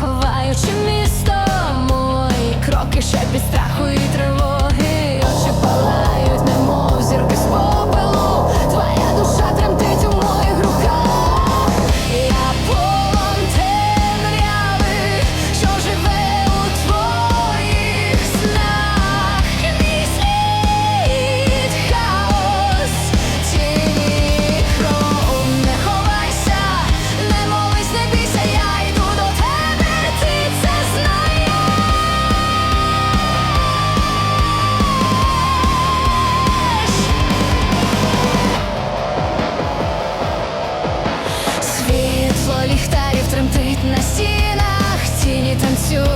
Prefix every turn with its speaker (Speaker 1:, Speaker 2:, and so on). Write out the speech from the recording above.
Speaker 1: ховаючи місто мої кроки ще після. silêncio.